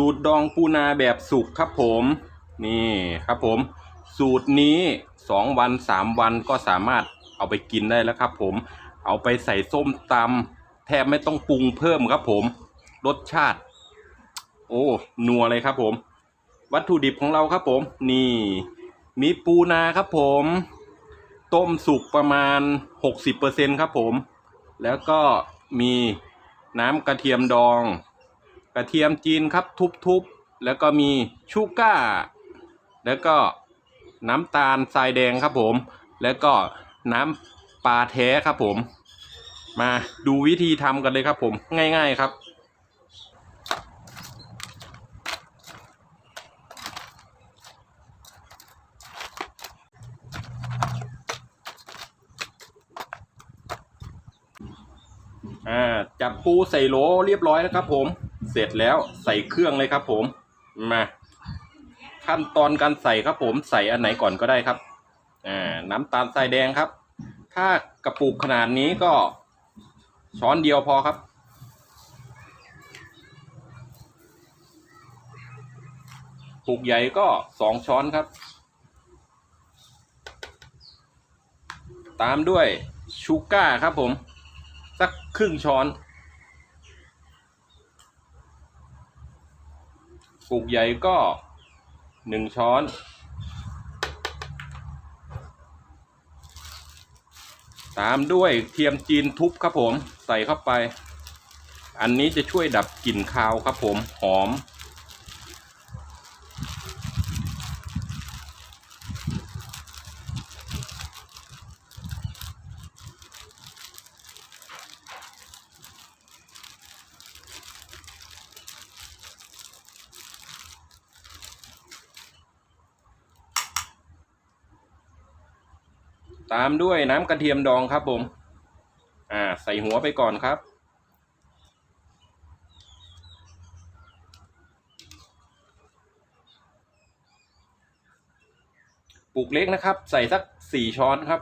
สูตรดองปูนาแบบสุกครับผม นี่ครับผม สูตรนี้สองวันสามวันก็สามารถเอาไปกินได้แล้วครับ ผม เอาไปใส่ส้มตำแทบไม่ต้องปรุงเพิ่มครับผม รสชาติ โอ้นัวเลยครับผม วัตถุดิบของเราครับผม นี่ มีปูนาครับผม ต้มสุกประมาณ 60%ครับผม แล้วก็มีน้ำกระเทียมดอง ระเทียมจีนครับทุบๆ แล้วก็มีชูก้า แล้วก็น้ำตาลทรายแดงครับผม แล้วก็น้ำปลาแท้ครับผม มาดูวิธีทำกันเลยครับผมง่ายๆครับอ่าจับปูใส่โหลเรียบร้อยแล้วครับผม ร็จแล้วใส่เครื่องเลยครับ ผมมาขั้นตอนการใส่ครับผมใส่อันไหนก่อนก็ได้ครับอ่าน้ำตาลทรายแดงครับ ถ้ากระปุกขนาดนี้ก็ช้อนเดียวพอครับ ปุกใหญ่ก็สองช้อนครับ ตามด้วยชูก้าครับผม สักครึ่งช้อน ปุกใหญ่ก็หนึ่งช้อน ตามด้วยเทียมจีนทุบครับผม ใส่เข้าไป อันนี้จะช่วยดับกลิ่นคาวครับผม หอม ตามด้วยน้ำกระเทียมดองครับผม อ่า ใส่หัวไปก่อนครับปุกเล็กนะครับ ใส่สักสี่ช้อนครับ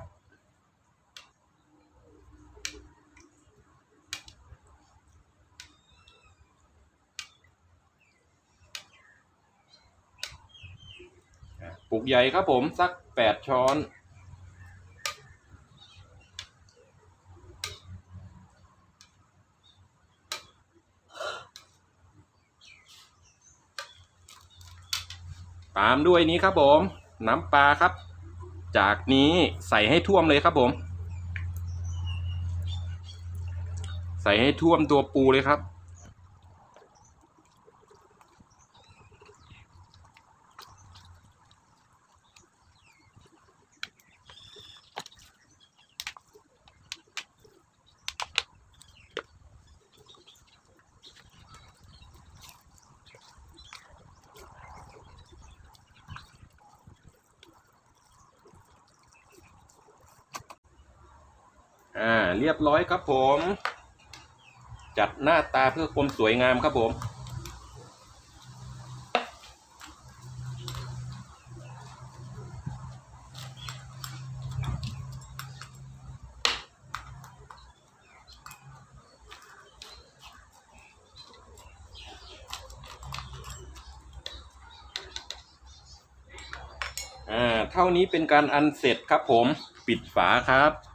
อ่าปุกใหญ่ครับผมสักแปดช้อน ตามด้วยนี้ครับผม น้ำปลาครับ จากนี้ใส่ให้ท่วมเลยครับผม ใส่ให้ท่วมตัวปูเลยครับ อ่าเรียบร้อยครับผม จัดหน้าตาเพื่อความสวยงามครับผมอ่าเท่านี้เป็นการอันเสร็จครับผมปิดฝาครับ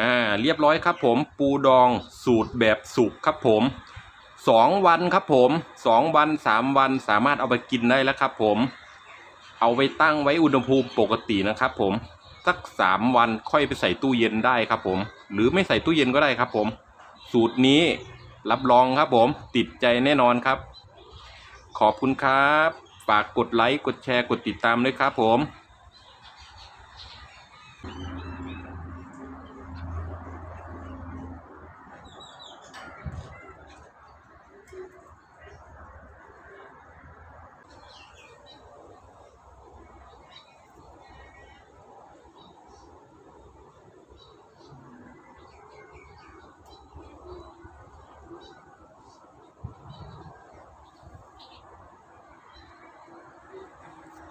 อ่าเรียบร้อยครับผมปูดองสูตรแบบสุกครับผมสองวันครับผมสองวันสามวันสามารถเอาไปกินได้แล้วครับผมเอาไปตั้งไว้อุณหภูมิปกตินะครับผมสักสามวันค่อยไปใส่ตู้เย็นได้ครับผม หรือไม่ใส่ตู้เย็นก็ได้ครับผม สูตรนี้รับรองครับผมติดใจแน่นอนครับ ขอบคุณครับ ฝากกดไลค์กดแชร์กดติดตามด้วยครับผม